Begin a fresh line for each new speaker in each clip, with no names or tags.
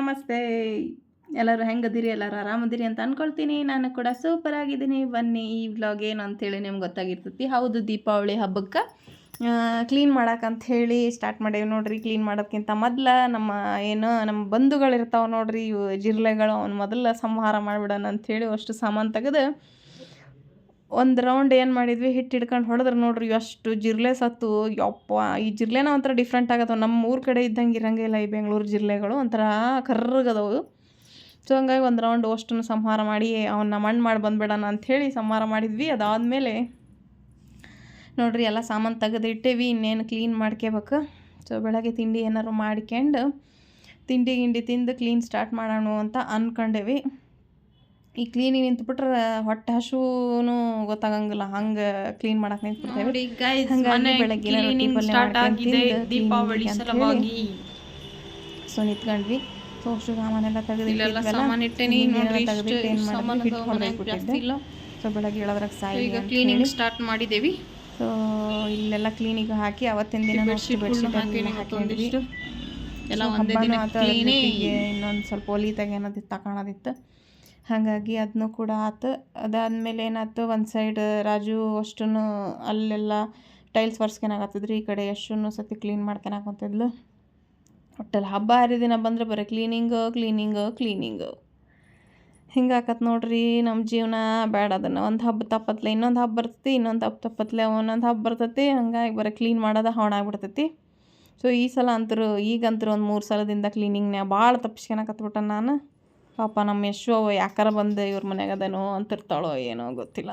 ನಮಸ್ತೆ. ಎಲ್ಲರೂ ಹೆಂಗದಿರಿ? ಎಲ್ಲರೂ ಆರಾಮದಿರಿ ಅಂತ ಅಂದ್ಕೊಳ್ತೀನಿ ನಾನು ಕೂಡ ಸೂಪರ್ ಆಗಿದ್ದೀನಿ. ಬನ್ನಿ ಈ ವ್ಲಾಗ್ ಏನು ಅಂಥೇಳಿ ನಿಮ್ಗೆ ಗೊತ್ತಾಗಿರ್ತೈತಿ. ಹೌದು, ದೀಪಾವಳಿ ಹಬ್ಬಕ್ಕೆ ಕ್ಲೀನ್ ಅಂತ ಹೇಳಿ ಸ್ಟಾರ್ಟ್ ಮಾಡೇವಿ ನೋಡ್ರಿ. ಕ್ಲೀನ್ ಮಾಡೋದಕ್ಕಿಂತ ಮೊದಲು ನಮ್ಮ ಏನು, ನಮ್ಮ ಬಂಧುಗಳಿರ್ತಾವೆ ನೋಡ್ರಿ. ಇವು ಜಿರ್ಲೆಗಳು, ಅವ್ನು ಮೊದಲ ಸಂಹಾರ ಮಾಡಿಬಿಡೋಣ ಅಂಥೇಳಿ ಅಷ್ಟು ಸಾಮಾನು ತೆಗೆದು ಒಂದು ರೌಂಡ್ ಏನು ಮಾಡಿದ್ವಿ ಹಿಟ್ಟು ಹಿಡ್ಕೊಂಡು ಹೊಡೆದ್ರೆ ನೋಡ್ರಿ ಎಷ್ಟು ಜಿರ್ಲೆ ಸತ್ತು. ಯಪ್ಪ, ಈ ಜಿರ್ಲೆನ ಒಂಥರ ಡಿಫ್ರೆಂಟ್ ಆಗತ್ತವ ನಮ್ಮ ಊರ ಕಡೆ ಇದ್ದಂಗೆ ಇರಂಗಿಲ್ಲ ಈ ಬೆಂಗಳೂರು ಜಿರ್ಲೆಗಳು, ಒಂಥರ ಕರ್ರಗದವು. ಸೊ ಹಂಗಾಗಿ ಒಂದು ರೌಂಡ್ ಅಷ್ಟನ್ನು ಸಂಹಾರ ಮಾಡಿ ಅವನ್ನ ಮಣ್ಣು ಮಾಡಿ ಬಂದ್ಬಿಡೋಣ ಅಂಥೇಳಿ ಸಂಹಾರ ಮಾಡಿದ್ವಿ. ಅದಾದಮೇಲೆ ನೋಡ್ರಿ, ಎಲ್ಲ ಸಾಮಾನು ತೆಗೆದಿಟ್ಟೇವಿ ಇನ್ನೇನು ಕ್ಲೀನ್ ಮಾಡ್ಕೋಬೇಕು. ಸೊ ಬೆಳಗ್ಗೆ ತಿಂಡಿ ಏನಾರು ಮಾಡ್ಕೊಂಡು ತಿಂಡಿ ಗಿಂಡಿ ತಿಂದು ಕ್ಲೀನ್ ಸ್ಟಾರ್ಟ್ ಮಾಡೋಣ ಅಂತ ಅಂದ್ಕೊಂಡೇವಿ ಈ ಕ್ಲೀನಿಗೆ ನಿಂತ್ಬಿಟ್ರೆ ಹೊಟ್ಟೆ ಹಸುನು ಗೊತ್ತಾಗಂಗಿಲ್ಲ. ಹಂಗ ಕ್ಲೀನ್ ಮಾಡಕ್ಕೆ ನಿಂತ್ಬಿಡ್ತೇವೆ. ಹಂಗಾಗಿ ಬೆಳಗ್ಗೆ
ದೀಪಾವಳಿ ಸಲುವಾಗಿ.
ಸೊ ನಿಂತ್ಕೊಂಡ್ವಿ. ಸೊ ಅಷ್ಟು ಸಾಮಾನೆಲ್ಲ ತೆಗೆದಿಟ್ಟಿದ್ವಲ್ಲ
ಸಾಮಾನ್ ಇಟ್ಟೇನಿ. ನೋಡ್ರಿ ಸಾಮಾನು ಇಲ್ಲ.
ಸೊ ಬೆಳಗ್ಗೆ ಹೇಳೋದ್ರಾಗ ಸಾಯಿ
ಈಗ ಕ್ಲೀನಿಂಗ್ ಸ್ಟಾರ್ಟ್ ಮಾಡಿದೇವಿ.
ಸೊ ಇಲ್ಲೆಲ್ಲ ಕ್ಲೀನಿಗೆ ಹಾಕಿ ಅವತ್ತಿನ ದಿನ
ಬೆಡ್ಶೀಟ್ ಒಂದಿಷ್ಟು. ಎಲ್ಲ ಒಂದೇ ದಿನ
ಇನ್ನೊಂದು ಸ್ವಲ್ಪ ಒಲಿ ತೆಗೆಯೋದಿತ್ತು ತಗೊಳೋದಿತ್ತು ಹಾಗಾಗಿ ಅದನ್ನು ಕೂಡ ಆತು. ಅದಾದ್ಮೇಲೆ ಏನಾಯ್ತು ಒಂದು ಸೈಡ್ ರಾಜು ಅಷ್ಟೂ ಅಲ್ಲೆಲ್ಲ ಟೈಲ್ಸ್ ಒರ್ಸ್ಕೊಳಕತ್ತಿದ್ರಿ ಈ ಕಡೆ ಅಷ್ಟೂ ಸತಿ ಕ್ಲೀನ್ ಮಾಡ್ಕೊಳಕತ್ತಿದ್ಲು ಒಟ್ಟಲ್ಲಿ ಹಬ್ಬ ಹರಿದಿನ ಬಂದರೆ ಬರೀ ಕ್ಲೀನಿಂಗ್ ಕ್ಲೀನಿಂಗ್ ಕ್ಲೀನಿಂಗ್ ಹಿಂಗೆ ಆಕತ್ ನೋಡ್ರಿ ನಮ್ಮ ಜೀವನ ಬೇಡ ಅದನ್ನು. ಒಂದು ಹಬ್ಬ ತಪ್ಪತ್ಲೆ ಇನ್ನೊಂದು ಹಬ್ಬ ಬರ್ತೈತಿ, ಇನ್ನೊಂದು ಹಬ್ಬ ತಪ್ಪತ್ಲೆ ಒಂದೊಂದು ಹಬ್ಬ ಬರ್ತೈತಿ, ಹಂಗಾಗಿ ಬರೀ ಕ್ಲೀನ್ ಮಾಡೋದು ಹೊಣ ಆಗ್ಬಿಡ್ತೈತಿ ಸೊ ಈ ಸಲ ಅಂತರೂ, ಈಗಂತರೂ ಒಂದು ಮೂರು ಸಲದಿಂದ ಕ್ಲೀನಿಂಗ್ನ ಭಾಳ ತಪ್ಪಿಸ್ಕೊಳಕತ್ಬಿಟ್ಟೆ ನಾನು. ಪಾಪ ನಮ್ಮ ಯಶು ಯಾಕಾರ ಬಂದು ಇವ್ರ ಮನ್ಯಾಗ ಅದೇನೋ ಅಂತಿರ್ತಾಳೋ ಏನೋ ಗೊತ್ತಿಲ್ಲ.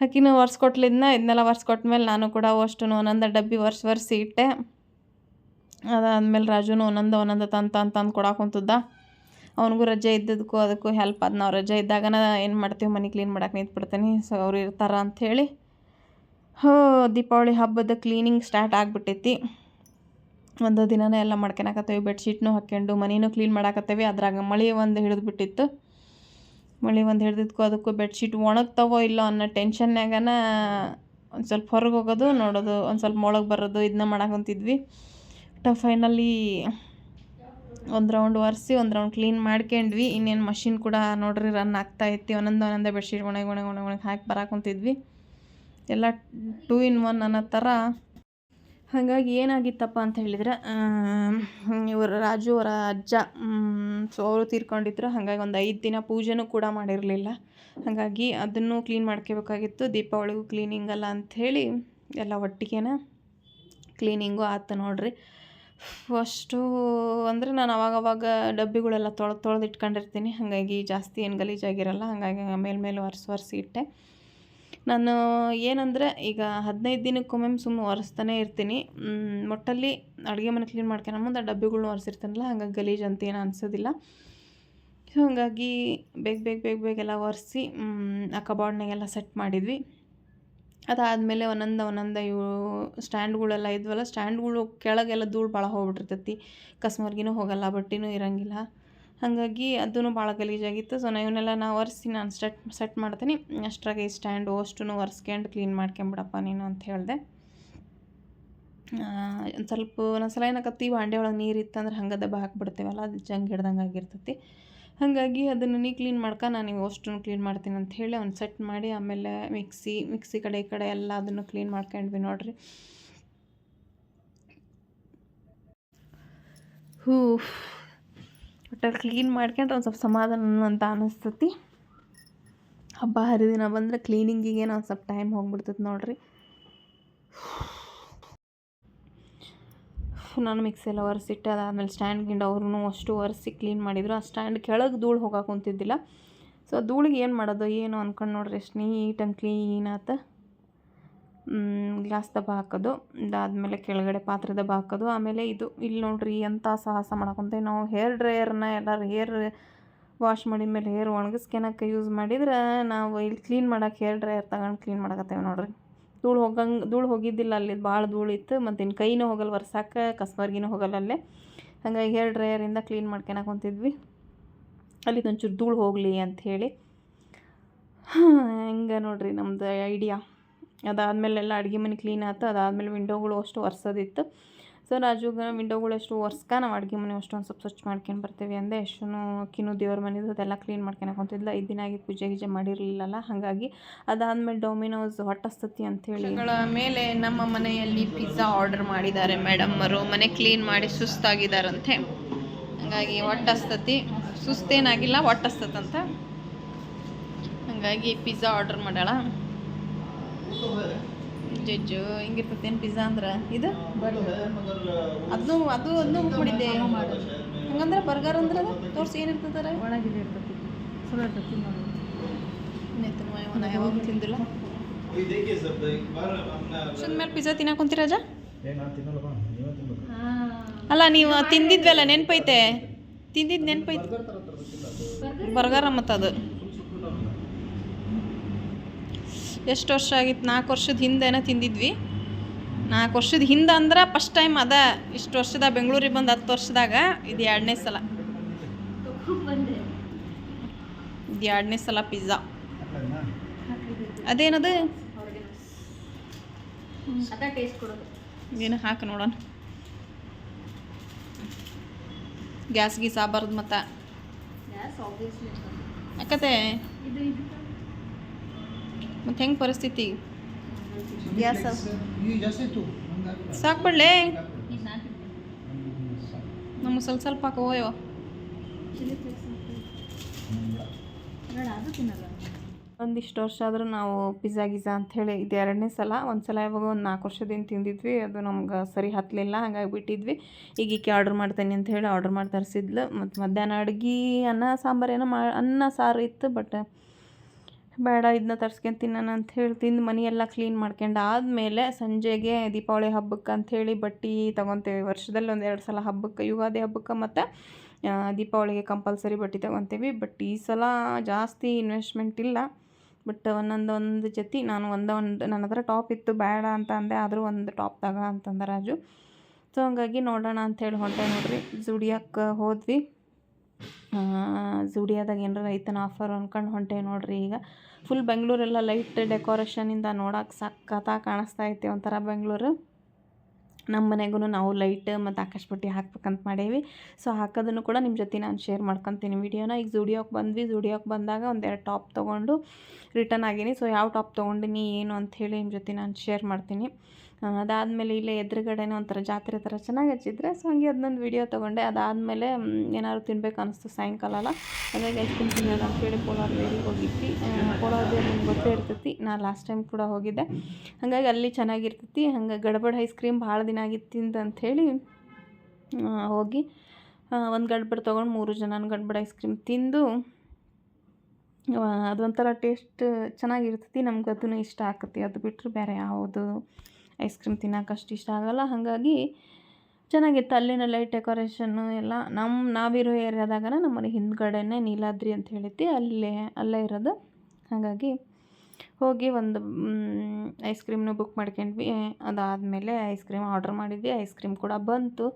ಆಕಿನೂ ಒರೆಸ್ಕೊಟ್ಲಿದ್ನ ಇದನ್ನೆಲ್ಲ ಒರೆಸ್ಕೊಟ್ಮೇಲೆ ನಾನು ಕೂಡ ಅಷ್ಟು ಒಂದೊಂದು ಡಬ್ಬಿ ಒರ್ಸ್ ಒರೆಸಿ ಇಟ್ಟೆ. ಅದಾದ್ಮೇಲೆ ರಾಜುನು ಒಂದೊಂದು ಒಂದೊಂದು ತಂತ ತಂದು ಕೊಡಕ್ಕೆ ಕೊಡಾಕೊಂತಿದ್ದ ಅವನಿಗೂ ರಜೆ ಇದ್ದದಕ್ಕೂ ಅದಕ್ಕೂ ಹೆಲ್ಪ್ ಅದು ನಾವು ರಜೆ ಇದ್ದಾಗನ ಏನು ಮಾಡ್ತೀವಿ ಮನೆ ಕ್ಲೀನ್ ಮಾಡಕ್ಕೆ ನಿಂತ್ಬಿಡ್ತೀನಿ ಸೊ ಅವ್ರು ಇರ್ತಾರ ಅಂಥೇಳಿ ಹೋ, ದೀಪಾವಳಿ ಹಬ್ಬದ ಕ್ಲೀನಿಂಗ್ ಸ್ಟಾರ್ಟ್ ಆಗಿಬಿಟ್ಟೈತಿ ಒಂದು ದಿನನೇ ಎಲ್ಲ ಮಾಡ್ಕೊಳಕತ್ತೇವೆ ಬೆಡ್ಶೀಟ್ನು ಹಾಕ್ಕೊಂಡು ಮನೆಯೂ ಕ್ಲೀನ್ ಮಾಡಾಕತ್ತೇವೆ. ಅದ್ರಾಗ ಮಳೆ ಒಂದು ಹಿಡಿದ್ಬಿಟ್ಟಿತ್ತು. ಮಳೆ ಒಂದು ಹಿಡ್ದಿದ್ಕು, ಅದಕ್ಕೂ ಬೆಡ್ಶೀಟ್ ಒಣಗ್ತಾವೋ ಇಲ್ಲೋ ಅನ್ನೋ ಟೆನ್ಷನ್ನಾಗನ ಒಂದು ಸ್ವಲ್ಪ ಹೊರಗೆ ಹೋಗೋದು, ನೋಡೋದು, ಒಂದು ಸ್ವಲ್ಪ ಮೊಳಗೆ ಬರೋದು ಇದನ್ನ ಮಾಡಾಕೊಂತಿದ್ವಿ. ಟ ಫೈನಲಿ ಒಂದು ರೌಂಡ್ ಒರೆಸಿ, ಒಂದು ರೌಂಡ್ ಕ್ಲೀನ್ ಮಾಡ್ಕೊಂಡ್ವಿ ಇನ್ನೇನು ಮಷಿನ್ ಕೂಡ ನೋಡ್ರಿ ರನ್ ಆಗ್ತಾ ಇತ್ತು ಒಂದೊಂದು ಒಂದೊಂದೇ ಬೆಡ್ಶೀಟ್ ಒಣಗಿ ಒಣಗಿ ಒಣಗಿ ಒಣಗಿ ಹಾಕಿ ಬರಾಕೊಂತಿದ್ವಿ. ಎಲ್ಲ ಟೂ ಇನ್ ಒನ್ ಅನ್ನೋ ಥರ ಹಾಗಾಗಿ ಏನಾಗಿತ್ತಪ್ಪ ಅಂತ ಹೇಳಿದ್ರೆ ಇವರ ರಾಜು ಅವರ ಅಜ್ಜ ಸೊ ಅವರು ತೀರ್ಕೊಂಡಿದ್ರು. ಹಾಗಾಗಿ ಒಂದು ಐದು ದಿನ ಪೂಜೆನೂ ಕೂಡ ಮಾಡಿರಲಿಲ್ಲ. ಹಾಗಾಗಿ ಅದನ್ನು ಕ್ಲೀನ್ ಮಾಡ್ಕೋಬೇಕಾಗಿತ್ತು. ದೀಪಾವಳಿಗೂ ಕ್ಲೀನಿಂಗ್ ಅಲ್ಲ ಅಂಥೇಳಿ ಎಲ್ಲ ಒಟ್ಟಿಗೆನ ಕ್ಲೀನಿಂಗು ಆತು ನೋಡ್ರಿ. ಫಸ್ಟು ಅಂದರೆ ನಾನು ಅವಾಗವಾಗ ಡಬ್ಬಿಗಳೆಲ್ಲ ತೊಳೆದು ತೊಳೆದು ಇಟ್ಕೊಂಡಿರ್ತೀನಿ ಹಾಗಾಗಿ ಜಾಸ್ತಿ ಏನು ಗಲೀಜಾಗಿರಲ್ಲ. ಹಾಗಾಗಿ ಮೇಲೆ ಮೇಲೆ ಒರೆಸಿ ಒರೆಸಿ ಇಟ್ಟೆ. ನಾನು ಏನಂದರೆ, ಈಗ ಹದಿನೈದು ದಿನಕ್ಕೊಮ್ಮೆ ಸುಮ್ಮನೆ ಒರೆಸ್ತಾನೆ ಇರ್ತೀನಿ. ಒಟ್ಟಲ್ಲಿ ಅಡುಗೆ ಮನೆ ಕ್ಲೀನ್ ಮಾಡ್ಕೊಂಡು ಮುಂದೆ ಆ ಡಬ್ಬಿಗಳ್ನ ಒರೆಸಿರ್ತೀನಲ್ಲ, ಹಂಗಾಗಿ ಗಲೀಜು ಅಂತ ಏನು ಅನಿಸೋದಿಲ್ಲ. ಸೊ ಹಾಗಾಗಿ ಬೇಗ ಬೇಗ ಬೇಗ ಬೇಗ ಎಲ್ಲ ಒರೆಸಿ ಆ ಕಬಾರ್ಡ್ನಾಗೆಲ್ಲ ಸೆಟ್ ಮಾಡಿದ್ವಿ. ಅದಾದಮೇಲೆ ಒಂದೊಂದು ಒಂದೊಂದು ಇವು ಸ್ಟ್ಯಾಂಡ್ಗಳೆಲ್ಲ ಇದ್ವಲ್ಲ, ಸ್ಟ್ಯಾಂಡ್ಗಳು ಕೆಳಗೆಲ್ಲ ಧೂಳು ಭಾಳ ಹೋಗ್ಬಿಟ್ಟಿರ್ತೈತಿ. ಕಸ್ಮರ್ಗಿನೂ ಹೋಗಲ್ಲ, ಬಟ್ಟೆನೂ ಇರಂಗಿಲ್ಲ. ಹಾಗಾಗಿ ಅದೂ ಭಾಳ ಗಲೀಜಾಗಿತ್ತು. ಸೊ ನಾನು ಇವನ್ನೆಲ್ಲ ನಾ ಒರೆಸಿ ನಾನು ಸೆಟ್ ಸೆಟ್ ಮಾಡ್ತೀನಿ. ಅಷ್ಟ್ರಾಗೆ ಸ್ಟ್ಯಾಂಡು ಅಷ್ಟು ಒರೆಸ್ಕೊಂಡು ಕ್ಲೀನ್ ಮಾಡ್ಕೊಂಬಿಡಪ್ಪ ನೀನು ಅಂತ ಹೇಳಿದೆ. ಒಂದು ಸ್ವಲ್ಪ ಒಂದೊಂದ್ಸಲ ಏನಾಕತ್ತಿ, ಬಾಂಡೆ ಒಳಗೆ ನೀರು ಇತ್ತಂದ್ರೆ ಹಂಗೆ ದಬ್ಬ ಹಾಕ್ಬಿಡ್ತೇವಲ್ಲ, ಅದು ಜಂಗ್ ಹಿಡ್ದಂಗೆ ಆಗಿರ್ತೈತಿ. ಹಾಗಾಗಿ ಅದನ್ನು ನೀ ಕ್ಲೀನ್ ಮಾಡ್ಕ, ನಾನು ನೀವು ಅಷ್ಟನ್ನು ಕ್ಲೀನ್ ಮಾಡ್ತೀನಿ ಅಂತ ಹೇಳಿ ಒಂದು ಸೆಟ್ ಮಾಡಿ ಆಮೇಲೆ ಮಿಕ್ಸಿ ಮಿಕ್ಸಿ ಕಡೆ ಈ ಕಡೆ ಎಲ್ಲ ಅದನ್ನು ಕ್ಲೀನ್ ಮಾಡ್ಕೊಂಡ್ವಿ ನೋಡ್ರಿ. ಹೂ ಒಟ್ಟಲ್ಲಿ ಕ್ಲೀನ್ ಮಾಡ್ಕೊಂಡ್ರೆ ಒಂದು ಸ್ವಲ್ಪ ಸಮಾಧಾನ ಅಂತ ಅನಿಸ್ತತಿ. ಹಬ್ಬ ಹರಿದಿನ ಬಂದರೆ ಕ್ಲೀನಿಂಗಿಗೆ ಒಂದು ಸ್ವಲ್ಪ ಟೈಮ್ ಹೋಗ್ಬಿಡ್ತೈತೆ ನೋಡ್ರಿ. ನಾನು ಮಿಕ್ಸಿ ಎಲ್ಲ ಒರೆಸಿಟ್ಟೆ ಅದಾದಮೇಲೆ ಸ್ಟ್ಯಾಂಡ್ ಗಿಂಡ ಅವ್ರೂ ಅಷ್ಟು ಒರೆಸಿ ಕ್ಲೀನ್ ಮಾಡಿದ್ರು. ಆ ಸ್ಟ್ಯಾಂಡ್ ಕೆಳಗೆ ಧೂಳು ಹೋಗಕ್ಕೆ ಕುಂತಿದ್ದಿಲ್ಲ. ಸೊ, ಧೂಳಿಗೆ ಏನು ಮಾಡೋದು, ಏನು ಅಂದ್ಕೊಂಡು ನೋಡ್ರಿ ಎಷ್ಟು ನೀಟಾಗಿ ಕ್ಲೀನ್ ಆತ. ಗ್ಲಾಸ್ ದಬ್ಬ ಹಾಕೋದು ಅದಾದಮೇಲೆ ಕೆಳಗಡೆ ಪಾತ್ರೆ ದಬ್ಬ ಹಾಕೋದು, ಆಮೇಲೆ ಇದು ಇಲ್ಲಿ ನೋಡ್ರಿ ಎಂಥ ಸಾಹಸ ಮಾಡಕೊಂತೇವೆ ನಾವು. ಹೇರ್ ಡ್ರೈಯರ್ನ ಎಲ್ಲರೂ ಹೇರ್ ವಾಶ್ ಮಾಡಿದ ಮೇಲೆ ಹೇರ್ ಒಣಗಿಸ್ಕೊಳಕ್ಕೆ ಯೂಸ್ ಮಾಡಿದ್ರೆ ನಾವು ಇಲ್ಲಿ ಕ್ಲೀನ್ ಮಾಡೋಕೆ ಹೇರ್ ಡ್ರೈಯರ್ ತಗೊಂಡು ಕ್ಲೀನ್ ಮಾಡಕತ್ತೇವೆ ನೋಡ್ರಿ. ಧೂಳು ಹೋಗಂಗೆ, ಧೂಳು ಹೋಗಿದ್ದಿಲ್ಲ ಅಲ್ಲಿ ಭಾಳ ಧೂಳು ಇತ್ತು ಮತ್ತು ಇನ್ನು ಕೈನೂ ಹೋಗಲ್ಲ ಒರ್ಸಕ್ಕೆ ಕಸ್ಬರ್ಗಿನೂ ಹೋಗಲ್ಲ ಅಲ್ಲೇ. ಹಂಗಾಗಿ ಹೇರ್ ಡ್ರೈಯರಿಂದ ಕ್ಲೀನ್ ಮಾಡ್ಕೊಳಕ್ಕೆ ಹೊಂತಿದ್ವಿ ಅಲ್ಲಿ ಒಂಚೂರು ಧೂಳು ಹೋಗಲಿ ಅಂಥೇಳಿ ಹಿಂಗೆ ನೋಡ್ರಿ ನಮ್ಮದು ಐಡಿಯಾ ಅದಾದಮೇಲೆ ಎಲ್ಲ ಅಡುಗೆ ಮನೆ ಕ್ಲೀನ್ ಆಯ್ತು ಅದಾದಮೇಲೆ ವಿಂಡೋಗಳು ಅಷ್ಟು ಒರೆಸೋದಿತ್ತು. ಸೊ ರಾಜುಗ ವಿಂಡೋಗಳು ಅಷ್ಟು ಒರೆಸ್ಕ ನಾವು ಅಡುಗೆ ಮನೆ ಅಷ್ಟೊಂದು ಸ್ವಲ್ಪ ಸ್ವಚ್ಛ ಮಾಡ್ಕೊಂಡು ಬರ್ತೀವಿ ಅಂದೆ. ಎಷ್ಟು ಕಿನ್ನು ದೇವ್ರ ಮನೆದು ಅದೆಲ್ಲ ಕ್ಲೀನ್ ಮಾಡ್ಕೊಂಡು ಹೊಂತಿದ್ಲ ದಿನ ಆಗಿ ಪೂಜೆ ಗೀಜೆ ಮಾಡಿರಲಿಲ್ಲಲ್ಲ, ಹಾಗಾಗಿ ಅದಾದಮೇಲೆ ಡೊಮಿನೋಸ್ ಹೊಟ್ಟಸ್ತತಿ ಅಂಥೇಳಿ
ಮೇಲೆ ನಮ್ಮ ಮನೆಯಲ್ಲಿ ಪಿಜ್ಜಾ ಆರ್ಡರ್ ಮಾಡಿದ್ದಾರೆ ಮೇಡಮ್ಮರು ಮನೆ ಕ್ಲೀನ್ ಮಾಡಿ ಸುಸ್ತಾಗಿದ್ದಾರಂತೆ. ಹಾಗಾಗಿ ಹೊಟ್ಟಸ್ತತಿ. ಸುಸ್ತೇನಾಗಿಲ್ಲ, ಹೊಟ್ಟಸ್ತತಂತ. ಹಾಗಾಗಿ ಪಿಜ್ಜಾ ಆರ್ಡರ್ ಮಾಡ್ಯಾಳ ಜಜ್ಜು ಏನು ಪಿಜ್ಜಾ ಅಂದ್ರೆ? ಇದು? ಅದನ್ನು ಅದು ಅದನ್ನು ಕುಡಿದೆ ಹಂಗಂದ್ರೆ ಬರ್ಗರ್ ಅಂದ್ರೆ ತೋರಿಸಿ ಏನಿರ್ತದಾರ
ಒಳಗಿದೆ ಇರ್ತತಿ. ಚಲೋ ಇರ್ತತಿ
ಯಾವಾಗ ತಿಂದಿಲ್ಲ. ಮೇಲೆ ಪಿಜ್ಜಾ ತಿನ್ನಕ್ಕೆ
ಕುಂತೀರ ಅಜ್ಜ
ಅಲ್ಲ ನೀವು ತಿಂದಿದ್ವಲ್ಲ ನೆನಪೈತೆ. ತಿಂದಿದ್ದು ನೆನಪೈತೆ. ಬರ್ಗರ ಮತ್ತದು ಎಷ್ಟು ವರ್ಷ ಆಗಿತ್ತು? ನಾಲ್ಕು ವರ್ಷದ ಹಿಂದೆನ ತಿಂದಿದ್ವಿ. ನಾಲ್ಕು ವರ್ಷದ ಹಿಂದೆ ಅಂದ್ರೆ ಫಸ್ಟ್ ಟೈಮ್ ಅದ ಇಷ್ಟು ವರ್ಷದ ಬೆಂಗಳೂರಿಗೆ ಬಂದು ಹತ್ತು ವರ್ಷದಾಗ ಇದು ಎರಡನೇ ಸಲ. ಇದು ಎರಡನೇ ಸಲ ಪಿಜ್ಜಾ ಅದೇನದು? ಏನು ಹಾಕಿ ನೋಡೋಣ. ಗ್ಯಾಸ್ ಗೀಸ್ ಆಗಬಾರ್ದು ಮತ್ತೆ ಯಾಕತೆ ಮತ್ತೆ ಹೆಂಗೆ ಪರಿಸ್ಥಿತಿ? ಗ್ಯಾಸ್ ಸಾಕ್ಬಿಡ್ಲೆ ನಮ್ಗೆ ಸ್ವಲ್ಪ ಸ್ವಲ್ಪ ಹಾಕೋಯೋ
ಒಂದಿಷ್ಟು ವರ್ಷ ಆದರೂ ನಾವು ಪಿಜ್ಜಾ ಗಿಜ್ಜಾ ಅಂಥೇಳಿ ಇದು ಎರಡನೇ ಸಲ. ಒಂದು ಸಲ ಯಾವಾಗ ಒಂದು ನಾಲ್ಕು ವರ್ಷದಿಂದ ತಿಂದಿದ್ವಿ. ಅದು ನಮ್ಗೆ ಸರಿ ಹತ್ತಲಿಲ್ಲ ಹಾಗಾಗಿ ಬಿಟ್ಟಿದ್ವಿ. ಈಗ ಈಕೆ ಆರ್ಡ್ರ್ ಮಾಡ್ತೇನೆ ಅಂತ ಹೇಳಿ ಆರ್ಡ್ರ್ ಮಾಡಿ ತರಿಸಿದ್ಲು. ಮತ್ತು ಮಧ್ಯಾಹ್ನ ಅಡುಗೆ ಅನ್ನ ಸಾಂಬಾರು ಏನೋ ಮಾ ಅನ್ನ ಸಾರು ಇತ್ತು ಬಟ್ ಬೇಡ ಇದನ್ನ ತರ್ಸ್ಕೊಂಡು ತಿನ್ನೋಣ ಅಂತ ಹೇಳಿ ತಿಂದು ಮನೆಯೆಲ್ಲ ಕ್ಲೀನ್ ಮಾಡ್ಕೊಂಡು ಆದಮೇಲೆ ಸಂಜೆಗೆ ದೀಪಾವಳಿ ಹಬ್ಬಕ್ಕೆ ಅಂಥೇಳಿ ಬಟ್ಟೆ ತೊಗೊತೇವೆ. ವರ್ಷದಲ್ಲಿ ಒಂದು ಎರಡು ಸಲ ಹಬ್ಬಕ್ಕೆ, ಯುಗಾದಿ ಹಬ್ಬಕ್ಕೆ ಮತ್ತು ದೀಪಾವಳಿಗೆ ಕಂಪಲ್ಸರಿ ಬಟ್ಟೆ ತೊಗೊತೀವಿ. ಬಟ್ ಈ ಸಲ ಜಾಸ್ತಿ ಇನ್ವೆಸ್ಟ್ಮೆಂಟ್ ಇಲ್ಲ. ಬಟ್ ಒಂದೊಂದು ಒಂದು ಜೊತೆ ನಾನು ಒಂದೇ ಒಂದು, ನನ್ನ ಹತ್ರ ಟಾಪ್ ಇತ್ತು, ಬೇಡ ಅಂತ ಅಂದೆ, ಆದರೂ ಒಂದು ಟಾಪ್ ತಗ ಅಂತಂದ ರಾಜು. ಸೊ ಹಂಗಾಗಿ ನೋಡೋಣ ಅಂಥೇಳಿ ಹೊಂಟೆ ನೋಡ್ರಿ. ಜುಡಿಯಕ್ಕೆ ಹೋದ್ವಿ. ಜುಡಿಯಾದಾಗ ಏನಾರ ಐತನ ಆಫರ್ ಅನ್ಕೊಂಡು ಹೊಂಟೆ ನೋಡ್ರಿ. ಈಗ ಫುಲ್ ಬೆಂಗಳೂರೆಲ್ಲ ಲೈಟ್ ಡೆಕೋರೇಷನಿಂದ ನೋಡೋಕೆ ಸಖತ್ತಾಗಿ ಕಾಣಿಸ್ತಾ ಐತೆ ಒಂಥರ ಬೆಂಗಳೂರು ನಮ್ಮ ಮನೆಗೂ ನಾವು ಲೈಟ್ ಮತ್ತು ಆಕಾಶ ಪಟ್ಟಿ ಹಾಕ್ಬೇಕಂತ ಮಾಡೇವಿ. ಸೊ ಹಾಕೋದನ್ನು ಕೂಡ ನಿಮ್ಮ ಜೊತೆ ನಾನು ಶೇರ್ ಮಾಡ್ಕೊತೀನಿ ವಿಡಿಯೋನ ಈಗ ಜೂಡಿಯೋಕ್ಕೆ ಬಂದ್ವಿ. ಜೂಡಿಯೋಕ್ಕೆ ಬಂದಾಗ ಒಂದೆರಡು ಟಾಪ್ ತೊಗೊಂಡು ರಿಟರ್ನ್ ಆಗೀನಿ. ಸೊ ಯಾವ ಟಾಪ್ ತೊಗೊಂಡಿನಿ, ಏನು ಅಂಥೇಳಿ ನಿಮ್ಮ ಜೊತೆ ನಾನು ಶೇರ್ ಮಾಡ್ತೀನಿ. ಅದಾದಮೇಲೆ ಇಲ್ಲೇ ಎದುರುಗಡೆನೇ ಒಂಥರ ಜಾತ್ರೆ ಥರ ಚೆನ್ನಾಗಿ ಹಚ್ಚಿದ್ರೆ. ಸೊ ಹಂಗೆ ಅದನ್ನೊಂದು ವಿಡಿಯೋ ತೊಗೊಂಡೆ. ಅದಾದಮೇಲೆ ಏನಾದ್ರು ತಿನ್ಬೇಕು ಅನಿಸ್ತು ಸಾಯಂಕಾಲ ಅಲ್ಲ. ಹಾಗಾಗಿ ಐಸ್ ಕ್ರೀಮ್ ತಿನ್ನೋಣ ಅಂತೇಳಿ ಪೋಲಾರ್ ಬೇರಿಗೆ ಹೋಗಿದ್ವಿ. ಬೇರ್ ನಿಮ್ಗೆ ಗೊತ್ತೇ ಇರ್ತೈತಿ? ನಾನು ಲಾಸ್ಟ್ ಟೈಮ್ ಕೂಡ ಹೋಗಿದ್ದೆ. ಹಾಗಾಗಿ ಅಲ್ಲಿ ಚೆನ್ನಾಗಿರ್ತೈತಿ. ಹಂಗೆ ಗಡ್ಬಡ್ ಐಸ್ ಕ್ರೀಮ್ ಭಾಳ ದಿನ ಆಗಿತ್ತು ಅಂಥೇಳಿ ಹೋಗಿ ಒಂದು ಗಡ್ಬಡ್ ತೊಗೊಂಡು ಮೂರು ಜನ ಗಡ್ಬಡ್ ಐಸ್ ಕ್ರೀಮ್ ತಿಂದು ಅದೊಂಥರ ಟೇಸ್ಟ್ ಚೆನ್ನಾಗಿರ್ತೈತಿ. ನಮ್ಗೆ ಅದನ್ನು ಇಷ್ಟ ಆಕತಿ. ಅದು ಬಿಟ್ಟರೆ ಬೇರೆ ಯಾವುದು ಐಸ್ ಕ್ರೀಮ್ ತಿನ್ನೋಕೆ ಅಷ್ಟು ಇಷ್ಟ ಆಗೋಲ್ಲ. ಹಾಗಾಗಿ ಚೆನ್ನಾಗಿತ್ತು ಅಲ್ಲಿನ ಲೈಟ್ ಡೆಕೋರೇಷನ್ನು ಎಲ್ಲ ನಮ್ಮ ನಾವಿರೋ ಏರಿಯಾದಾಗ ನಮ್ಮ ಮನೆ ಹಿಂದ್ಗಡೆನೇ ನೀಲಾದ್ರಿ ಅಂತ ಹೇಳಿದ್ವಿ ಅಲ್ಲೇ ಅಲ್ಲೇ ಇರೋದು. ಹಾಗಾಗಿ ಹೋಗಿ ಒಂದು ಐಸ್ ಕ್ರೀಮ್ನು ಬುಕ್ ಮಾಡ್ಕೊಂಡ್ವಿ. ಅದಾದಮೇಲೆ ಐಸ್ ಕ್ರೀಮ್ ಆರ್ಡ್ರ್ ಮಾಡಿದ್ವಿ. ಐಸ್ ಕ್ರೀಮ್ ಕೂಡ ಬಂತು.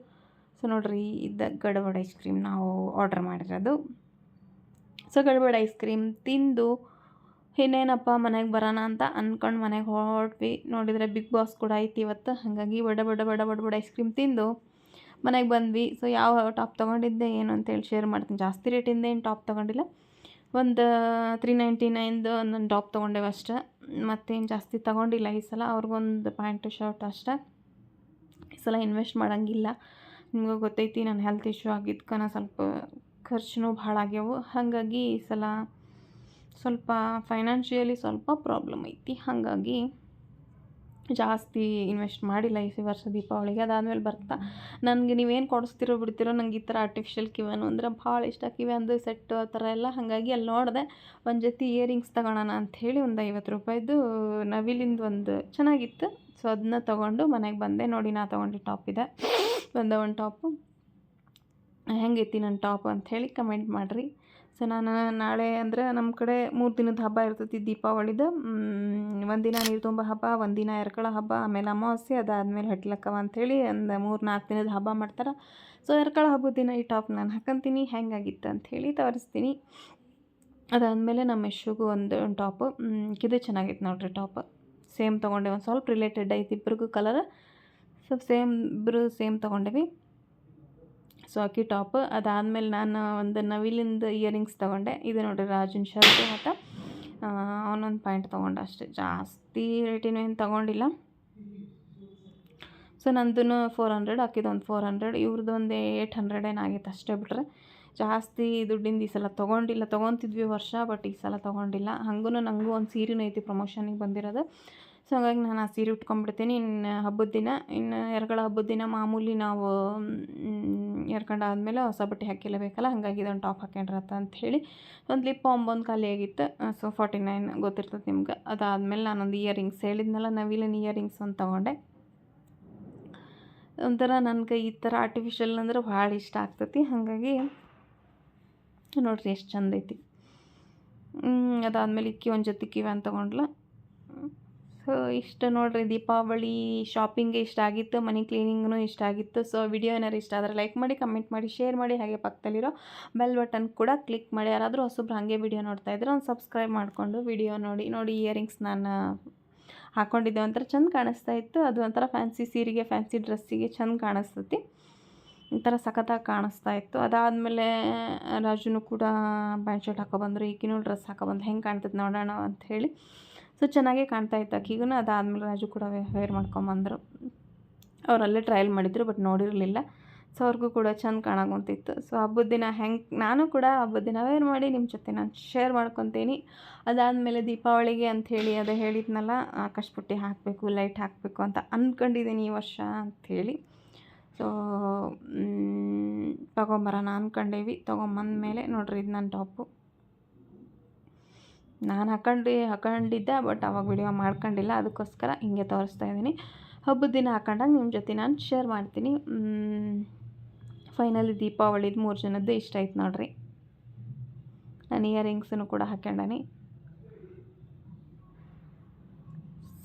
ಸೊ ನೋಡ್ರಿ, ಇದ್ದ ಗಡಬಡ ಐಸ್ ಕ್ರೀಮ್ ನಾವು ಆರ್ಡ್ರ್ ಮಾಡಿರೋದು. ಸೊ ಗಡ್ಬಡ ಐಸ್ ಕ್ರೀಮ್ ತಿಂದು ಇನ್ನೇನಪ್ಪ ಮನೆಗೆ ಬರೋಣ ಅಂತ ಅಂದ್ಕೊಂಡು ಮನೆಗೆ ಹೊರಟ್ವಿ. ನೋಡಿದರೆ ಬಿಗ್ ಬಾಸ್ ಕೂಡ ಐತಿ ಇವತ್ತು. ಹಾಗಾಗಿ ಬಡ ಬಡ ಬಡ ಬಡ ಬಡ ಐಸ್ ಕ್ರೀಮ್ ತಿಂದು ಮನೆಗೆ ಬಂದ್ವಿ. ಸೊ ಯಾವ ಟಾಪ್ ತೊಗೊಂಡಿದ್ದೆ ಏನು ಅಂತೇಳಿ ಶೇರ್ ಮಾಡ್ತೀನಿ. ಜಾಸ್ತಿ ರೇಟಿಂದ ಏನು ಟಾಪ್ ತೊಗೊಂಡಿಲ್ಲ. ಒಂದು ತ್ರೀ ನೈಂಟಿ ನೈನ್ದು ಒಂದೊಂದು ಟಾಪ್ ತೊಗೊಂಡೇವೆ ಅಷ್ಟೆ. ಮತ್ತೇನು ಜಾಸ್ತಿ ತೊಗೊಂಡಿಲ್ಲ ಈ ಸಲ. ಅವ್ರಿಗೊಂದು ಪ್ಯಾಂಟು, ಶರ್ಟ್ ಅಷ್ಟೆ. ಈ ಸಲ ಇನ್ವೆಸ್ಟ್ ಮಾಡೋಂಗಿಲ್ಲ. ನಿಮಗೂ ಗೊತ್ತೈತಿ ನನ್ನ ಹೆಲ್ತ್ ಇಶ್ಯೂ ಆಗಿದ್ಕನ ಸ್ವಲ್ಪ ಖರ್ಚು ಭಾಳ ಆಗ್ಯಾವು. ಹಾಗಾಗಿ ಈ ಸಲ ಸ್ವಲ್ಪ ಫೈನಾನ್ಷಿಯಲಿ ಸ್ವಲ್ಪ ಪ್ರಾಬ್ಲಮ್ ಐತಿ. ಹಾಗಾಗಿ ಜಾಸ್ತಿ ಇನ್ವೆಸ್ಟ್ ಮಾಡಿಲ್ಲ ಈ ವರ್ಷ ದೀಪಾವಳಿಗೆ. ಅದಾದಮೇಲೆ ಬರ್ತಾ. ನನಗೆ ನೀವೇನು ಕೊಡಿಸ್ತಿರೋ ಬಿಡ್ತಿರೋ ನಂಗೆ ಈ ಥರ ಆರ್ಟಿಫಿಷಿಯಲ್ ಕಿವನು ಅಂದ್ರೆ ಭಾಳ ಇಷ್ಟ. ಕಿವ್ಯಾಂದು ಸೆಟ್ಟು ಆ ಥರ ಎಲ್ಲ. ಹಾಗಾಗಿ ಅಲ್ಲಿ ನೋಡಿದೆ ಒಂದು ಜೊತೆ ಇಯರಿಂಗ್ಸ್ ತಗೊಳೋಣ ಅಂಥೇಳಿ ಒಂದು ಐವತ್ತು ರೂಪಾಯಿದು ನವಿಲಿಂದ ಒಂದು ಚೆನ್ನಾಗಿತ್ತು. ಸೊ ಅದನ್ನ ತೊಗೊಂಡು ಮನೆಗೆ ಬಂದೆ. ನೋಡಿ ನಾ ತೊಗೊಂಡು ಟಾಪ್ ಇದೆ. ಬಂದ ಒಂದು ಟಾಪು ಹೆಂಗೈತಿ ನನ್ನ ಟಾಪ್ ಅಂಥೇಳಿ ಕಮೆಂಟ್ ಮಾಡಿರಿ. ಸೊ ನಾನು ನಾಳೆ ಅಂದರೆ ನಮ್ಮ ಕಡೆ ಮೂರು ದಿನದ ಹಬ್ಬ ಇರ್ತೈತಿ ದೀಪಾವಳಿದು. ಒಂದಿನ ನೀರು ತುಂಬ ಹಬ್ಬ, ಒಂದಿನ ಎರ್ಕಳ ಹಬ್ಬ, ಆಮೇಲೆ ಅಮಾವಾಸ್ಯೆ, ಅದಾದಮೇಲೆ ಹಟ್ಲಕ್ಕವ ಅಂಥೇಳಿ ಒಂದು ಮೂರು ನಾಲ್ಕು ದಿನದ ಹಬ್ಬ ಮಾಡ್ತಾರೆ. ಸೊ ಎರ್ಕಳ ಹಬ್ಬದ ದಿನ ಈ ಟಾಪ್ ನಾನು ಹಾಕಂತೀನಿ ಹೆಂಗಾಗಿತ್ತು ಅಂಥೇಳಿ ತೋರಿಸ್ತೀನಿ ಅದಾದಮೇಲೆ ನಮ್ಮ ಯಶುಗೂ ಒಂದು ಟಾಪು. ಇದು ಚೆನ್ನಾಗಿತ್ತು ನೋಡ್ರಿ ಟಾಪ್. ಸೇಮ್ ತೊಗೊಂಡೆ ಒಂದು ಸ್ವಲ್ಪ ರಿಲೇಟೆಡ್ ಐತಿ ಇಬ್ಬರಿಗೂ ಕಲರ್ ಸೊ ಸೇಮ್ ಇಬ್ಬರು ಸೇಮ್ ತೊಗೊಂಡಿವಿ. ಸೊ ಅಕ್ಕಿ ಟಾಪ್ ಅದಾದಮೇಲೆ ನಾನು ಒಂದು ನವಿಲಿಂದ ಇಯರಿಂಗ್ಸ್ ತೊಗೊಂಡೆ. ಇದು ನೋಡಿರಿ ರಾಜನ್ ಶರ್ಟು ಮತ್ತು ಅವನೊಂದು ಪ್ಯಾಂಟ್ ತೊಗೊಂಡೆ ಅಷ್ಟೇ. ಜಾಸ್ತಿ ರೇಟಿನೂ ಏನು ತೊಗೊಂಡಿಲ್ಲ. ಸೊ ನಂದು ಫೋರ್ ಹಂಡ್ರೆಡ್ ಅಕ್ಕಿದೊಂದು ಫೋರ್ ಹಂಡ್ರೆಡ್ ಇವ್ರದ್ದು ಒಂದು ಏಯ್ಟ್ ಹಂಡ್ರೆಡ್ ಏನಾಗಿತ್ತು ಅಷ್ಟೇ ಬಿಟ್ರೆ. ಜಾಸ್ತಿ ದುಡ್ಡಿಂದ ಈ ಸಲ ತೊಗೊಂಡಿಲ್ಲ. ತೊಗೊತಿದ್ವಿ ವರ್ಷ ಬಟ್ ಈ ಸಲ ತೊಗೊಂಡಿಲ್ಲ. ಹಂಗೂ ನನಗೂ ಒಂದು ಸೀರೆನೂ ಐತಿ ಪ್ರಮೋಷನಿಗೆ ಬಂದಿರೋದು. ಸೊ ಹಾಗಾಗಿ ನಾನು ಆ ಸೀರೆ ಉಟ್ಕೊಂಡ್ಬಿಡ್ತೀನಿ. ಇನ್ನು ಹಬ್ಬದ ದಿನ ಇನ್ನು ಎರಗಳ ಹಬ್ಬದ ದಿನ ಮಾಮೂಲಿ ನಾವು ಎರ್ಕೊಂಡಾದ್ಮೇಲೆ ಹೊಸ ಬಟ್ಟೆ ಹಾಕಿಲ್ಲಬೇಕಲ್ಲ ಹಾಗಾಗಿ ಇದೊಂದು ಟಾಪ್ ಹಾಕ್ಕೊಂಡ್ರತ್ತ ಅಂತ ಹೇಳಿ, ಒಂದು ಲಿಪ್ ಒಂದು ಖಾಲಿ ಆಗಿತ್ತು. ಸೊ ಫಾರ್ಟಿ ನೈನ್ ಗೊತ್ತಿರ್ತದೆ ನಿಮ್ಗೆ. ಅದಾದಮೇಲೆ ನಾನೊಂದು ಇಯರಿಂಗ್ಸ್ ಹೇಳಿದ್ನಲ್ಲ ನವಿಲಿನ ಇಯರಿಂಗ್ಸ್ ಒಂದು ತೊಗೊಂಡೆ. ಒಂಥರ ನನಗೆ ಈ ಥರ ಆರ್ಟಿಫಿಷಿಯಲ್ ಅಂದ್ರೆ ಭಾಳ ಇಷ್ಟ ಆಗ್ತೈತಿ. ಹಾಗಾಗಿ ನೋಡ್ರಿ ಎಷ್ಟು ಚಂದ ಐತಿ ಅದಾದಮೇಲೆ ಇಕ್ಕಿ ಒಂದು ಜೊತೆ ಕಿವ್ಯಾನ್ ತೊಗೊಂಡ್ಲ. ಸೊ ಇಷ್ಟ ನೋಡ್ರಿ ದೀಪಾವಳಿ ಶಾಪಿಂಗ್ಗೆ ಇಷ್ಟ ಆಗಿತ್ತು, ಮನೆ ಕ್ಲೀನಿಂಗ್ನು ಇಷ್ಟ ಆಗಿತ್ತು. ಸೊ ವಿಡಿಯೋ ಏನಾರು ಇಷ್ಟ ಆದರೆ ಲೈಕ್ ಮಾಡಿ ಕಮೆಂಟ್ ಮಾಡಿ ಶೇರ್ ಮಾಡಿ, ಹಾಗೆ ಪಕ್ಕದಲ್ಲಿರೋ ಬೆಲ್ ಬಟನ್ ಕೂಡ ಕ್ಲಿಕ್ ಮಾಡಿ. ಯಾರಾದರೂ ಹೊಸಬ್ರು ಹಾಗೆ ವಿಡಿಯೋ ನೋಡ್ತಾ ಇದ್ರೆ ಒಂದು ಸಬ್ಸ್ಕ್ರೈಬ್ ಮಾಡಿಕೊಂಡು ವಿಡಿಯೋ ನೋಡಿ ನೋಡಿ ಇಯರಿಂಗ್ಸ್ ನಾನು ಹಾಕ್ಕೊಂಡಿದ್ದೆ ಒಂಥರ ಚಂದ ಕಾಣಿಸ್ತಾ ಇತ್ತು. ಅದು ಒಂಥರ ಫ್ಯಾನ್ಸಿ ಸೀರೆಗೆ ಫ್ಯಾನ್ಸಿ ಡ್ರೆಸ್ಸಿಗೆ ಚಂದ ಕಾಣಿಸ್ತೈತಿ. ಒಂಥರ ಸಖತ್ತಾಗಿ ಕಾಣಿಸ್ತಾ ಇತ್ತು. ಅದಾದಮೇಲೆ, ರಾಜುನು ಕೂಡ ಪ್ಯಾಂಟ್ ಶರ್ಟ್ ಹಾಕೊಬಂದರು ಈಗಿನೂ ಡ್ರೆಸ್ ಹಾಕೊಬಂದು ಹೆಂಗೆ ಕಾಣ್ತದೆ ನೋಡೋಣ ಅಂತ ಹೇಳಿ. ಸೊ ಚೆನ್ನಾಗೇ ಕಾಣ್ತಾ ಇತ್ತು. ಅಕ್ಕಿಗೂ ಅದಾದಮೇಲೆ ರಾಜು ಕೂಡ ವೇರ್ ಮಾಡ್ಕೊಂಬಂದರು. ಅವರಲ್ಲೇ ಟ್ರಯಲ್ ಮಾಡಿದ್ರು ಬಟ್ ನೋಡಿರಲಿಲ್ಲ. ಸೊ ಅವ್ರಿಗೂ ಕೂಡ ಚಂದ ಕಾಣಾಗುವಂತಿತ್ತು ಸೊ ಹಬ್ಬದ ದಿನ ಹೆಂಗೆ, ನಾನು ಕೂಡ ಹಬ್ಬದ ದಿನ ವೇರ್ ಮಾಡಿ ನಿಮ್ಮ ಜೊತೆ ನಾನು ಶೇರ್ ಮಾಡ್ಕೊತೀನಿ. ಅದಾದಮೇಲೆ ದೀಪಾವಳಿಗೆ ಅಂಥೇಳಿ ಅದು ಹೇಳಿದ್ನಲ್ಲ ಆಕಾಶಪುಟ್ಟಿ ಹಾಕಬೇಕು ಲೈಟ್ ಹಾಕಬೇಕು ಅಂತ ಅಂದ್ಕೊಂಡಿದ್ದೀನಿ ಈ ವರ್ಷ ಅಂಥೇಳಿ. ಸೊ ತೊಗೊಂಬರೋಣ ಅಂದ್ಕೊಂಡೇವಿ ತೊಗೊಂಬಂದ್ಮೇಲೆ ನೋಡ್ರಿ ಇದು ನನ್ನ ಟಾಪು ನಾನು ಹಾಕೊಂಡು ಹಾಕೊಂಡಿದ್ದೆ ಬಟ್ ಅವಾಗ ವಿಡಿಯೋ ಮಾಡ್ಕೊಂಡಿಲ್ಲ. ಅದಕ್ಕೋಸ್ಕರ ಹಿಂಗೆ ತೋರಿಸ್ತಾ ಇದ್ದೀನಿ. ಹಬ್ಬದ ದಿನ ಹಾಕೊಂಡಾಗ ನಿಮ್ಮ ಜೊತೆ ನಾನು ಶೇರ್ ಮಾಡ್ತೀನಿ. ಫೈನಲಿ ದೀಪಾವಳಿದು ಮೂರು ಜನದ್ದು ಇಷ್ಟ ಆಯ್ತು ನೋಡ್ರಿ. ನಾನು ಇಯರಿಂಗ್ಸನ್ನು ಕೂಡ ಹಾಕೊಂಡಾನಿ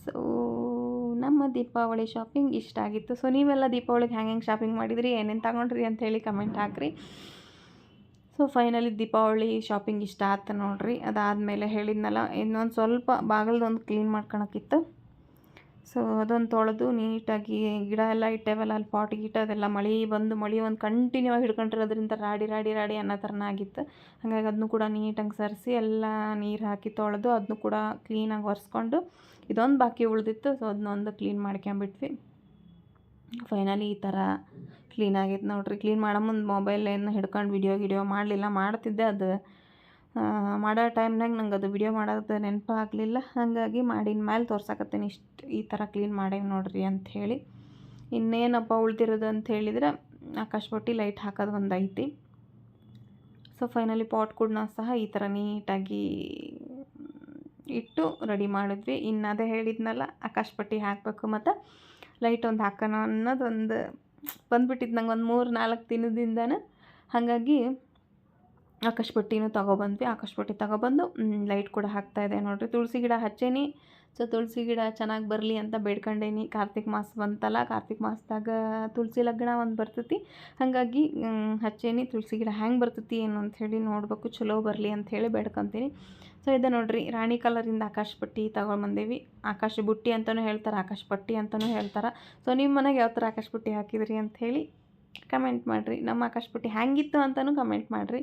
ಸೊ ನಮ್ಮ ದೀಪಾವಳಿ ಶಾಪಿಂಗ್ ಇಷ್ಟ ಆಗಿತ್ತು. ಸೊ ನೀವೆಲ್ಲ ದೀಪಾವಳಿಗೆ ಹೆಂಗೆ ಶಾಪಿಂಗ್ ಮಾಡಿದ್ರಿ? ಏನೇನು ತಗೊಂಡ್ರಿ ಅಂತ ಹೇಳಿ ಕಮೆಂಟ್ ಹಾಕ್ರಿ. ಸೊ ಫೈನಲಿ ದೀಪಾವಳಿ ಶಾಪಿಂಗ್ ಇಷ್ಟ ಆಯ್ತು ನೋಡ್ರಿ. ಅದಾದಮೇಲೆ ಹೇಳಿದ್ನಲ್ಲ, ಇನ್ನೊಂದು ಸ್ವಲ್ಪ ಬಾಗಿಲ್ದೊಂದು ಕ್ಲೀನ್ ಮಾಡ್ಕೊಳಕ್ಕಿತ್ತು ಸೊ ಅದೊಂದು ತೊಳೆದು ನೀಟಾಗಿ ಗಿಡ ಎಲ್ಲ ಇಟ್ಟೇವಲ್ಲ, ಅಲ್ಲಿ ಪಾಟ್ ಗೀಟ ಅದೆಲ್ಲ ಮಳೆ ಬಂದು ಮಳೆ ಒಂದು ಕಂಟಿನ್ಯೂ ಆಗಿ ಹಿಡ್ಕೊಂಡಿರೋದ್ರಿಂದ ರಾಡಿ ರಾಡಿ ರಾಡಿ ಅನ್ನೋ ಥರನ ಆಗಿತ್ತು. ಹಾಗಾಗಿ ಅದನ್ನು ಕೂಡ ನೀಟಾಗಿ ಸರಿಸಿ ಎಲ್ಲ ನೀರು ಹಾಕಿ ತೊಳೆದು ಅದನ್ನು ಕೂಡ ಕ್ಲೀನಾಗಿ ಒರೆಸ್ಕೊಂಡು ಇದೊಂದು ಬಾಕಿ ಉಳಿದಿತ್ತು. ಸೊ ಅದನ್ನೊಂದು ಕ್ಲೀನ್ ಮಾಡ್ಕೊಂಬಿಟ್ವಿ ಫೈನಲಿ ಈ ಥರ ಕ್ಲೀನ್ ಆಗೈತೆ ನೋಡ್ರಿ. ಕ್ಲೀನ್ ಮಾಡೋ ಮುಂದೆ ಮೊಬೈಲ್ ಏನು ಹಿಡ್ಕೊಂಡು ವಿಡಿಯೋ ಗಿಡಿಯೋ ಮಾಡಲಿಲ್ಲ, ಮಾಡ್ತಿದ್ದೆ ಅದು. ಮಾಡೋ ಟೈಮ್ನಾಗ ನಂಗೆ ಅದು ವಿಡಿಯೋ ಮಾಡೋದು ನೆನಪು ಆಗಲಿಲ್ಲ ಹಾಗಾಗಿ ಮಾಡಿನ ಮೇಲೆ ತೋರ್ಸಕತ್ತೀನಿ ಇಷ್ಟು ಈ ಥರ ಕ್ಲೀನ್ ಮಾಡೇವಿ ನೋಡ್ರಿ ಅಂಥೇಳಿ ಇನ್ನೇನಪ್ಪ ಉಳ್ದಿರೋದು ಅಂತ ಹೇಳಿದ್ರೆ ಆಕಾಶಪಟ್ಟಿ ಲೈಟ್ ಹಾಕೋದು ಒಂದು ಐತಿ ಸೊ ಫೈನಲಿ ಪಾಟ್ ಕೂಡ ಸಹ ಈ ಥರ ನೀಟಾಗಿ ಇಟ್ಟು ರೆಡಿ ಮಾಡಿದ್ವಿ. ಇನ್ನು ಅದೇ ಹೇಳಿದ್ನಲ್ಲ ಆಕಾಶಪಟ್ಟಿ ಹಾಕಬೇಕು ಮತ್ತು ಲೈಟ್ ಒಂದು ಹಾಕೋಣ ಅನ್ನೋದೊಂದು ಬಂದ್ಬಿಟ್ಟಿತ್ತು ನಂಗೆ ಒಂದು ಮೂರು ನಾಲ್ಕು ದಿನದಿಂದನೇ. ಹಾಗಾಗಿ ಆಕಾಶ ತಗೊಬಂದ್ವಿ ತೊಗೊಬಂದ್ವಿ. ಆಕಾಶ ಪಟ್ಟಿ ತೊಗೊಬಂದು ಲೈಟ್ ಕೂಡ ಹಾಕ್ತಾ ಇದೆ ನೋಡಿರಿ. ತುಳಸಿ ಗಿಡ ಹಚ್ಚೇನಿ. ಸೊ ತುಳಸಿ ಗಿಡ ಚೆನ್ನಾಗಿ ಬರಲಿ ಅಂತ ಬೇಡ್ಕೊಂಡೇನಿ. ಕಾರ್ತಿಕ್ ಮಾಸ ಬಂತಲ್ಲ, ಕಾರ್ತಿಕ್ ಮಾಸದಾಗ ತುಳಸಿ ಲಗ್ನ ಒಂದು ಬರ್ತೈತಿ. ಹಾಗಾಗಿ ಹಚ್ಚೇನಿ. ತುಳಸಿ ಗಿಡ ಹ್ಯಾಂಗೆ ಬರ್ತೈತಿ, ಏನು ಅಂಥೇಳಿ ನೋಡಬೇಕು. ಚಲೋ ಬರಲಿ ಅಂಥೇಳಿ ಬೇಡ್ಕೊತೀನಿ. ಸೊ ಇದೆ ನೋಡಿರಿ. ರಾಣಿ ಕಲರಿಂದ ಆಕಾಶ ಪಟ್ಟಿ ತೊಗೊಂಬಂದೇವಿ. ಆಕಾಶ ಬುಟ್ಟಿ ಅಂತಲೂ ಹೇಳ್ತಾರೆ, ಆಕಾಶ ಪಟ್ಟಿ ಅಂತಲೂ ಹೇಳ್ತಾರೆ. ಸೊ ನಿಮ್ಮ ಮನೆಗೆ ಯಾವ ಥರ ಆಕಾಶ ಪಟ್ಟಿ ಹಾಕಿದ್ರಿ ಅಂಥೇಳಿ ಕಮೆಂಟ್ ಮಾಡಿರಿ. ನಮ್ಮ ಆಕಾಶ ಪಟ್ಟಿ ಹ್ಯಾಂಗಿತ್ತು ಅಂತಲೂ ಕಮೆಂಟ್ ಮಾಡಿರಿ.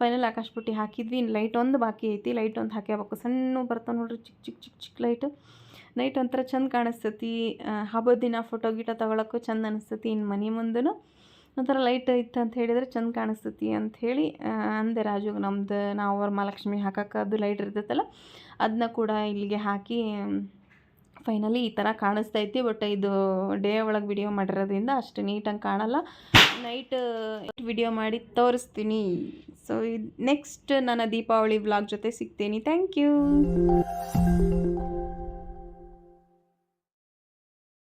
ಫೈನಲ್ ಆಕಾಶ ಪಟ್ಟಿ ಹಾಕಿದ್ವಿ. ಇನ್ನು ಲೈಟ್ ಒಂದು ಬಾಕಿ ಐತಿ. ಲೈಟ್ ಒಂದು ಹಾಕ್ಯಬೇಕು. ಸಣ್ಣ ಬರ್ತಾವೆ ನೋಡ್ರಿ. ಚಿಕ್ಕ ಚಿಕ್ಕ ಚಿಕ್ಕ ಚಿಕ್ಕ ಲೈಟು ನೈಟ್ ಒಂಥರ ಚಂದ ಕಾಣಿಸ್ತೈತಿ. ಹಬ್ಬದ ದಿನ ಫೋಟೋ ಗೀಟ ತೊಗೊಳಕ್ಕೂ ಚಂದ ಅನಿಸ್ತೈತಿ. ಇನ್ನು ಮನೆ ಮುಂದೂ ಒಂಥರ ಲೈಟ್ ಇತ್ತು ಅಂತ ಹೇಳಿದ್ರೆ ಚಂದ ಕಾಣಿಸ್ತೈತಿ ಅಂಥೇಳಿ ಅಂದೆ ರಾಜು ನಮ್ದು ನಾವು ವರಮಹಾಲಕ್ಷ್ಮಿ ಹಾಕಕ್ಕೆ ಅದು ಲೈಟ್ ಇರ್ತೈತಲ್ಲ ಅದನ್ನ ಕೂಡ ಇಲ್ಲಿಗೆ ಹಾಕಿ ಫೈನಲಿ ಈ ಥರ ಕಾಣಿಸ್ತೈತಿ ಬಟ್ ಇದು ಡೇ ಒಳಗೆ ವಿಡಿಯೋ ಮಾಡಿರೋದ್ರಿಂದ ಅಷ್ಟು ನೀಟಾಗಿ ಕಾಣಲ್ಲ. ನೈಟ್ ವಿಡಿಯೋ ಮಾಡಿ ತೋರಿಸ್ತೀನಿ. ಸೊ ಇದು ನೆಕ್ಸ್ಟ್ ನನ್ನ ದೀಪಾವಳಿ ವ್ಲಾಗ್ ಜೊತೆ ಸಿಗ್ತೀನಿ. Thank you